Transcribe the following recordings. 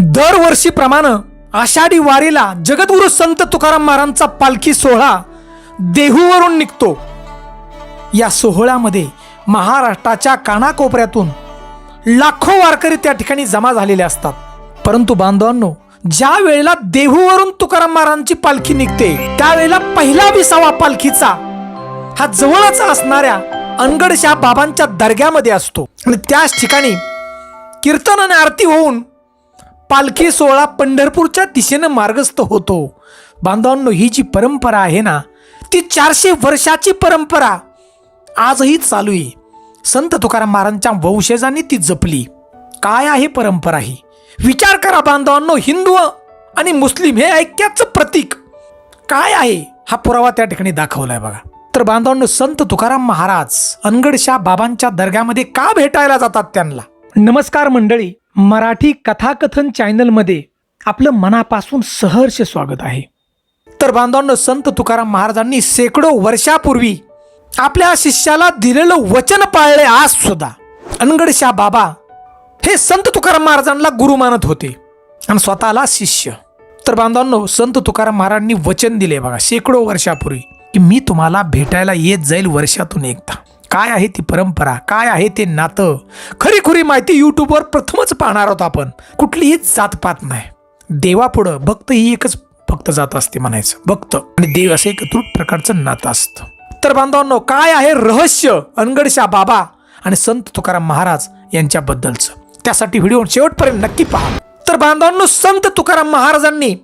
दरवर्षीप्रमाणे आषाढी वारीला जगद्गुरु संत तुकाराम महाराजांचा पालखी सोहळा देहूवरून निघतो. या सोहळ्यामध्ये महाराष्ट्राच्या कानाकोपऱ्यातून लाखो वारकरी त्या ठिकाणी जमा झालेले असतात. परंतु बांधवांनो ज्या वेळेला देहूवरून तुकाराम महाराजांची पालखी निघते त्यावेळेला पहिला विसावा पालखीचा हा जवळच असणाऱ्या अनगडशा बाबांच्या दर्ग्यामध्ये असतो. आणि त्याच ठिकाणी कीर्तन आणि आरती होऊन पालखी सोहळा पंढरपूरच्या दिशेनं मार्गस्थ होतो. बांधवांनो ही जी परंपरा आहे ना ती चारशे वर्षाची परंपरा. आजही चालू आहे. संत तुकाराम महाराजांच्या वंशजांनी ती जपली. काय आहे परंपरा ही? विचार करा बांधवांनो हिंदू आणि मुस्लिम हे ऐक्याचं प्रतीक. काय आहे? हा पुरावा त्या ठिकाणी दाखवलाय बघा. तर बांधवांनो संत तुकाराम महाराज अनगडशा बाबांच्या दर्ग्यामध्ये का भेटायला जातात त्यांना? नमस्कार मंडळी. मराठी कथाकथन चॅनलमध्ये आपलं मनापासून सहर्ष स्वागत आहे. तर बांधवांनो संत तुकाराम महाराजांनी शेकडो वर्षापूर्वी आपल्या शिष्याला दिलेलं वचन पाळले आज सुद्धा. अनगडशा बाबा हे संत तुकाराम महाराजांना गुरु मानत होते आणि स्वतःला शिष्य. तर बांधवांनो संत तुकाराम महाराजांनी वचन दिले बघा शेकडो वर्षापूर्वी की मी तुम्हाला भेटायला येत जाईल वर्षातून एकदा. काय आहे ती परंपरा? काय आहे ते नातं? खरीखुरी माहिती यूट्यूबवर प्रथमच पाहणार आहोत आपण. कुठलीही जातपात नाही. देवापुढं भक्त ही एकच फक्त जात असते म्हणायचं. भक्त आणि देव असं एक अतूट प्रकारचं नातं असतं. तर बांधवांनो काय आहे रहस्य? अनगडशा बाबा आणि संत तुकाराम महाराज यांच्याबद्दलचं. त्यासाठी व्हिडिओ शेवटपर्यंत नक्की पहा. तर बांधवांनो संत तुकाराम महाराजांनी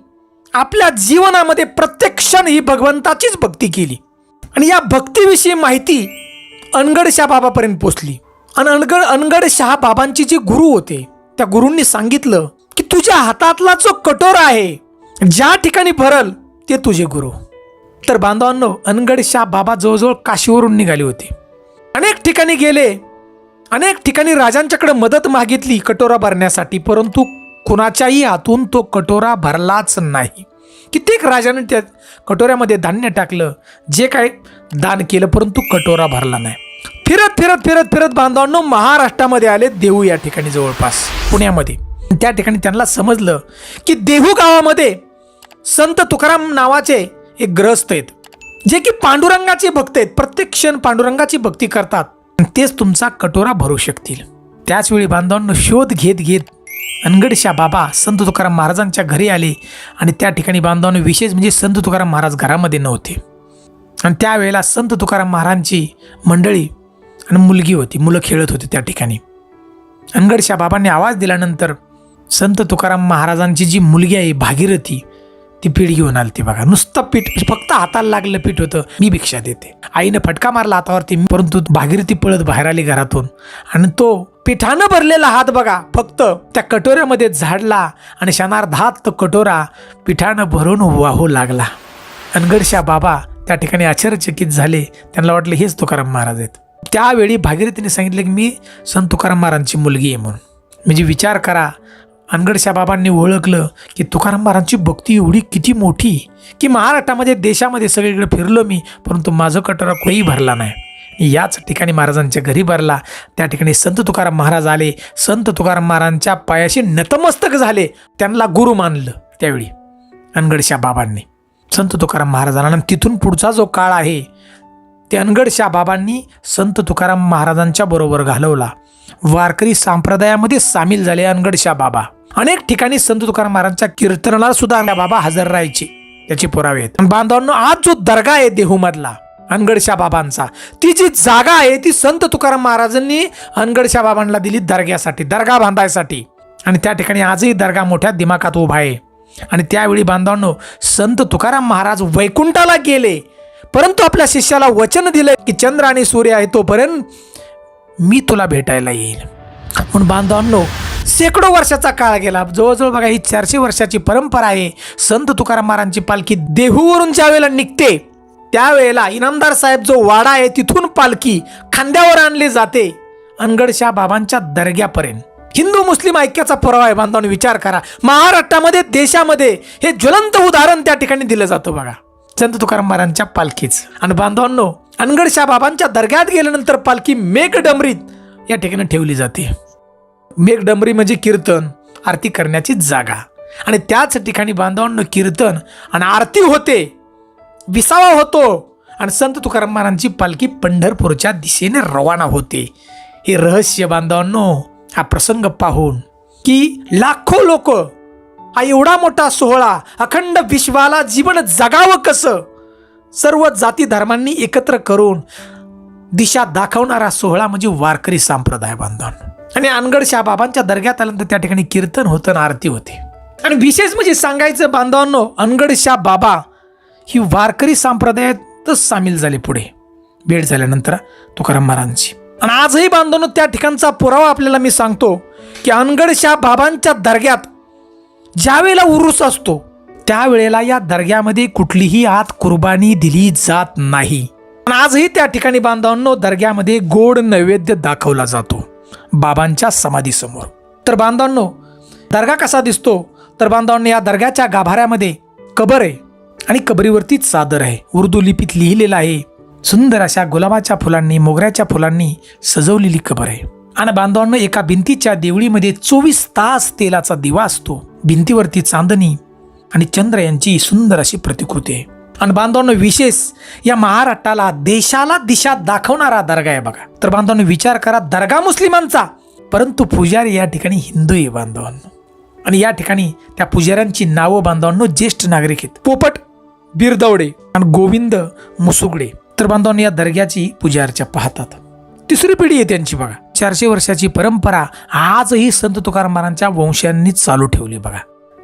आपल्या जीवनामध्ये प्रत्येक क्षण ही भगवंताचीच भक्ती केली. आणि या भक्तीविषयी माहिती अनगड शाह बाबापर्यंत पोचली. आणि अनगड अनगड शहा बाबांचे जे गुरु होते त्या गुरूंनी सांगितलं की तुझ्या हातातला जो कटोरा आहे ज्या ठिकाणी भरल ते तुझे गुरु. तर बांधवांनो अनगड शाह बाबा जवळजवळ काशीवरून निघाले होते. अनेक ठिकाणी गेले अनेक ठिकाणी राजांच्याकडे मदत मागितली कटोरा भरण्यासाठी परंतु कुणाच्याही हातून तो कटोरा भरलाच नाही. कित्येक राजाने त्या कटोऱ्यामध्ये धान्य टाकलं. जे काय दान केलं परंतु कटोरा भरला नाही. फिरत फिरत फिरत फिरत बांधवांनो महाराष्ट्रामध्ये आले देहू या ठिकाणी जवळपास पुण्यामध्ये. त्या ठिकाणी त्यांना समजलं की देहू गावामध्ये संत तुकाराम नावाचे एक ग्रस्त आहेत जे की पांडुरंगाचे भक्त आहेत. प्रत्येक क्षण पांडुरंगाची भक्ती करतात. तेच तुमचा कटोरा भरू शकतील. त्याचवेळी बांधवांनो शोध घेत घेत अनगडशा बाबा संत तुकाराम महाराजांच्या घरी आले आणि त्या ठिकाणी बांधवांनो विशेष म्हणजे संत तुकाराम महाराज घरामध्ये नव्हते. आणि त्यावेळेला संत तुकाराम महाराजांची मंडळी आणि मुलगी होती मुलं खेळत होती त्या ठिकाणी. अनगडशा बाबांनी आवाज दिल्यानंतर संत तुकाराम महाराजांची जी मुलगी आहे भागीरथी ती पीठ घेऊन आली ती बघा. नुसतं पीठ फक्त हाताला लागलं पीठ होतं. मी भिक्षा देते. आईनं फटका मारला हातावरती. परंतु भागीरथी पळत बाहेर आली घरातून. आणि तो पिठानं भरलेला हात बघा. फक्त त्या कटोऱ्यामध्ये झाडला आणि क्षणार्धात तो कटोरा पिठानं भरून वाहू लागला. अनगडशा बाबा त्या ठिकाणी आश्चर्यचकित झाले. त्यांना वाटलं हेच तुकाराम महाराज आहेत. त्यावेळी भागीरथीने सांगितलं की मी संत तुकाराम महाराजांची मुलगी आहे म्हणून. म्हणजे विचार करा. अनगडशा बाबांनी ओळखलं की तुकाराम महाराजांची भक्ती एवढी किती मोठी की महाराष्ट्रामध्ये देशामध्ये सगळीकडे फिरलो मी परंतु माझं कटोरा कोणीही भरला नाही. याच ठिकाणी महाराजांच्या घरी भरला. त्या ठिकाणी संत तुकाराम महाराज आले. संत तुकाराम महाराजांच्या पायाशी नतमस्तक झाले. त्यांना गुरु मानलं त्यावेळी अनगडशा बाबांनी. संत तुकाराम महाराजांना आणि तिथून पुढचा जो काळ आहे ते अनगडशा बाबांनी संत तुकाराम महाराजांच्या बरोबर घालवला. वारकरी संप्रदायामध्ये सामील झाले अनगडशा बाबा अनेक ठिकाणी संत तुकाराम महाराजांच्या कीर्तनाला सुद्धा बाबा हजर राहायचे. त्याचे पुरावे आहेत. आणि बांधवांनो आज जो दर्गा आहे देहूमधला अनगडशा बाबांचा ती जी जागा आहे ती संत तुकाराम महाराजांनी अनगडशा बाबांना दिली दर्ग्यासाठी दर्गा बांधायसाठी. आणि त्या ठिकाणी आजही दर्गा मोठ्या दिमाखात उभा आहे. आणि त्यावेळी बांधवांनो संत तुकाराम महाराज वैकुंठाला गेले. परंतु आपल्या शिष्याला वचन दिलं की चंद्र आणि सूर्य आहे तोपर्यंत मी तुला भेटायला येईल. म्हणून बांधवांनो शेकडो वर्षाचा काळ गेला. जवळजवळ बघा ही चारशे वर्षाची परंपरा आहे. संत तुकाराम महाराजांची पालखी देहूवरून ज्या वेळेला निघते त्यावेळेला इनामदार साहेब जो वाडा आहे तिथून पालखी खांद्यावर आणली जाते अनगडशा बाबांच्या दर्ग्यापर्यंत. हिंदू मुस्लिम ऐक्याचा पुरावा आहे. बांधवांनी विचार करा. महाराष्ट्रामध्ये देशामध्ये हे ज्वलंत उदाहरण त्या ठिकाणी दिलं जातं बघा. संत तुकाराम पालखीच. आणि बांधवांनो अनगडशा बाबांच्या दर्ग्यात गेल्यानंतर पालखी मेघडंबरीत या ठिकाणी ठेवली जाते. मेघडंबरी म्हणजे कीर्तन आरती करण्याची जागा. आणि त्याच ठिकाणी बांधवांनो कीर्तन आणि आरती होते. विसावा होतो आणि संत तुकाराम महाराजांची पालखी पंढरपूरच्या दिशेने रवाना होते. हे रहस्य बांधवांनो हा प्रसंग पाहून की लाखो लोक हा एवढा मोठा सोहळा अखंड विश्वाला जीवन जगावं कसं? सर्व जाती धर्मांनी एकत्र करून दिशा दाखवणारा सोहळा म्हणजे वारकरी संप्रदाय बांधवन आणि अनगड शाह बाबांच्या दर्ग्यात आल्यानंतर त्या ठिकाणी कीर्तन होतं आणि आरती होते. आणि विशेष म्हणजे सांगायचं बांधवांनो अनगड शाह बाबा ही वारकरी संप्रदायातच सामील झाले पुढे. भेट झाल्यानंतर तुकाराम महाराजांची. आणि आजही बांधवांनो त्या ठिकाणचा पुरावा आपल्याला मी सांगतो की अनगड शाह बाबांच्या दर्ग्यात ज्यावेळेला उरूस असतो त्यावेळेला या दर्ग्यामध्ये कुठलीही आत कुर्बानी दिली जात नाही. पण आजही त्या ठिकाणी बांधवांनो दर्ग्यामध्ये गोड नैवेद्य दाखवला जातो बाबांच्या समाधीसमोर. तर बांधवांनो दर्गा कसा दिसतो? तर बांधवांनो या दर्ग्याच्या गाभाऱ्यामध्ये कबर आहे आणि कबरीवरती चादर आहे. उर्दू लिपीत लिहिलेलं आहे सुंदर अशा गुलाबाच्या फुलांनी मोगऱ्याच्या फुलांनी सजवलेली कबर आहे. आणि बांधवांनो एका भिंतीच्या देवळीमध्ये चोवीस तास तेलाचा दिवा असतो. भिंतीवरती चांदणी आणि चंद्र यांची सुंदर अशी प्रतिकृती आहे. आणि बांधवांनो विशेष या महाराष्ट्राला देशाला दिशा दाखवणारा दर्गा आहे बघा. तर बांधवांनो विचार करा दर्गा मुस्लिमांचा. परंतु पुजारी या ठिकाणी हिंदू आहे बांधवांनो. आणि या ठिकाणी त्या पुजाऱ्यांची नावं बांधवांनो ज्येष्ठ नागरिक आहेत. पोपट बिरदवडे आणि गोविंद मुसुगडे. तर बांधवांनो या दर्ग्याची पूजा अर्चा पाहतात. तिसरी पिढी आहे त्यांची बघा. चारशे वर्षाची परंपरा आजही संत तुकाराम महाराजांच्या वंशांनी चालू ठेवली बघा.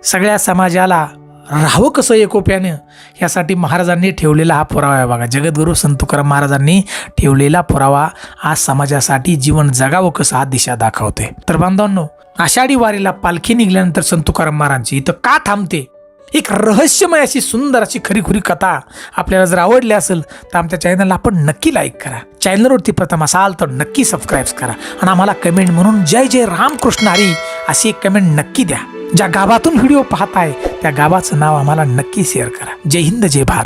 सगळ्या समाजाला राहावं कसं एकोप्यानं? यासाठी महाराजांनी ठेवलेला हा पुरावा आहे बघा. जगद्गुरू संत तुकाराम महाराजांनी ठेवलेला पुरावा आज समाजासाठी जीवन जगावं कसं हा दिशा दाखवते तर बांधवांनो आषाढी वारीला पालखी निघाल्यानंतर संत तुकाराम महाराजांची इथं का थांबते? एक रहस्यमय अशी सुंदर अशी खरीखुरी कथा आपल्याला जर आवडली असेल तर आमच्या चॅनलला आपण नक्की लाईक करा. चॅनलवरती प्रथम असाल तर नक्की सबस्क्राईब करा. आणि आम्हाला कमेंट म्हणून जय जय रामकृष्ण हरी अशी एक कमेंट नक्की द्या. ज्या गावातून व्हिडिओ पाहताय त्या गावाचं नाव आम्हाला नक्की शेअर करा. जय हिंद जय भारत.